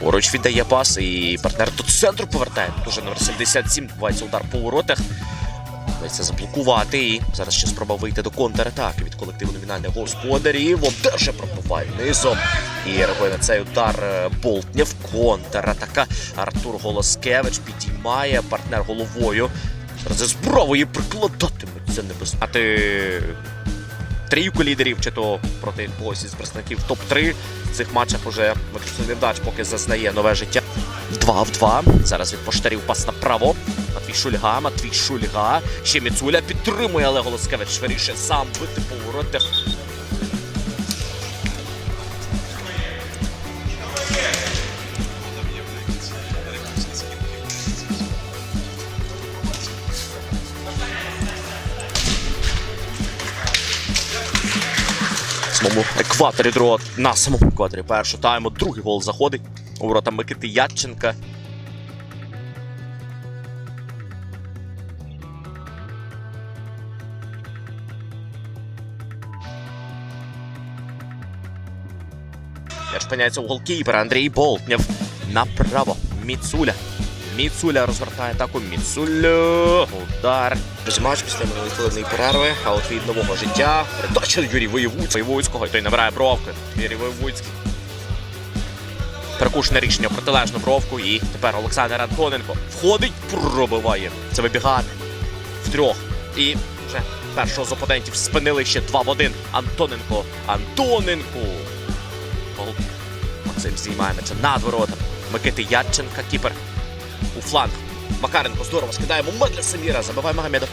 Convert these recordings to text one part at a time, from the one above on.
Поруч віддає пас, і партнер до центру повертає. Дуже номер 77 відбувається удар по воротах. Вдається заблокувати і зараз ще спроба вийти до контратаки від колективу номінальних господарів. Одержа пробуває низом. І реагує на цей удар е, Болтнєв. Контратака. Артур Голоскевич підіймає партнер головою. Зараз зі збровою прикладатиметься небезпеки. Трійку лідерів, чи то проти когось із представників топ-3 в цих матчах уже виключно невдач, поки зазнає нове життя. Два в два. Зараз від поштарів пас направо. Матвій Шульга, Матвій Шульга. Ще Міцуля підтримує, але Голоскевич вирішує сам бити по самому екваторі другого на самому екваторі першого тайму. Другий гол заходить у ворота Микити Ятченка. М'яч опиняється у голкіпера Андрій Болтнєв. Направо. Міцуля. Міцуля розвертає атаку. Міцуля. Удар. Друзі, матч після минулої перерви. А от від нового життя. Передача Юрій Воєвудський. Воєвудського. І той набирає бровки. Юрій Воєвудський. Перекушене рішення в протилежну бровку. І тепер Олександр Антоненко входить, пробиває. Це вибігати. Втрьох. І вже першого з опонентів спинили ще 2 в 1. Антоненко. Антоненко. Максим знімає м'яча над воротами. Микити Ядченка, кіпер у фланг. Макаренко здорово скидає момент для Саміра. Забиває Магомедов.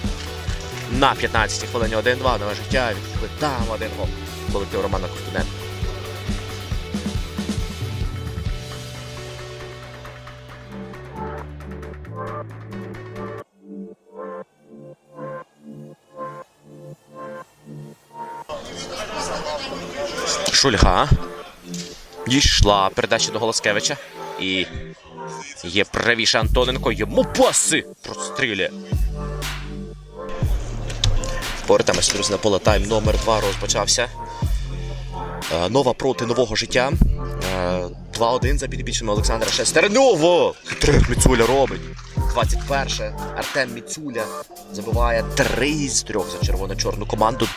На 15-й хвилині 1-2 нове життя. Відкрили там один гол. Колектив Романа Ковтуненка. Шульга. Дійшла передача до Голоскевича. І є правіше Антоненко. Йому паси прострілює. Повертаємося, друзі, на поле тайм номер 2 розпочався. Е, Нова проти нового життя. Е, 2-1 за підопічними Олександра Шестернова. Хитрик Міцуля робить. 21 Артем Міцуля забиває 3 з 3 за червоно-чорну команду.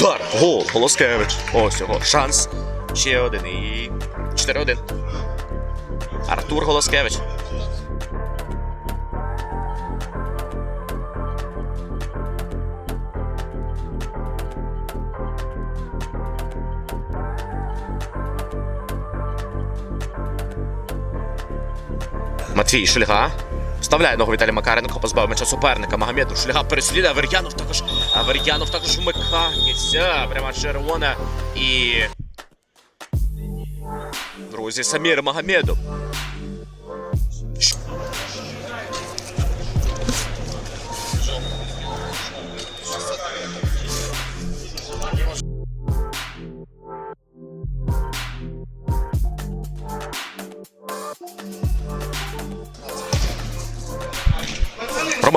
Удар! Гол! Голоскевич. Ось його. Шанс. Ще один і 4-1. Артур Голоскевич. Матвій Шульга. Вставляє ногу Віталій Макаренко, позбавив м'яча суперника. Магомедов шляга переслідує. Авер'янов також. Авер'янов також вмикається. Прямо червона. І. Друзі, Самір Магомедов.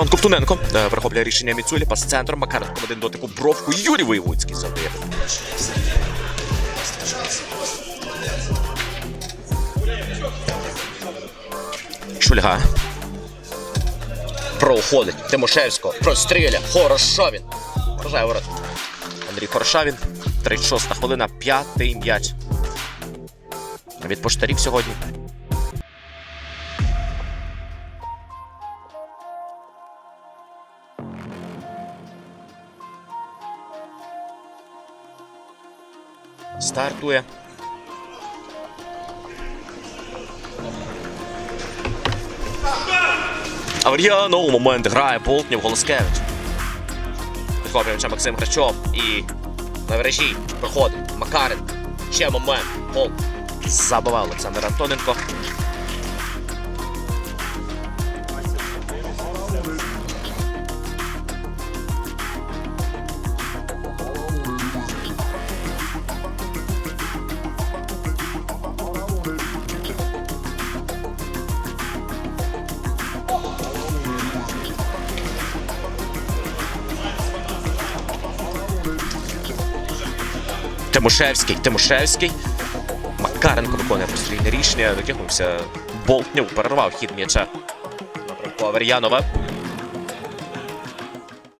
Роман Ковтуненко е, рішення Міцулі, пас центром, Макаренко один дотик у бровку. Юрій Воєвудський завдає. Шульга. Проходить. Тимошевського. Простріля. Хорошавін. Вражає ворот. Андрій Хорошавін. 36 хвилина. П'ятий м'яч. Від поштарів сьогодні. Стартує. Авріанов момент грає Болтнів Голоскевич. Підхоплює Максим Грачов і на мережі проходить Макарин. Ще момент. Гол. забиває Олександр Антоненко. Тимошевський, Тимошевський. Макаренко виконує прострільне рішення. Дотягнувся Болтнюк, перервав хід м'яча. Напрямку Авер'янова.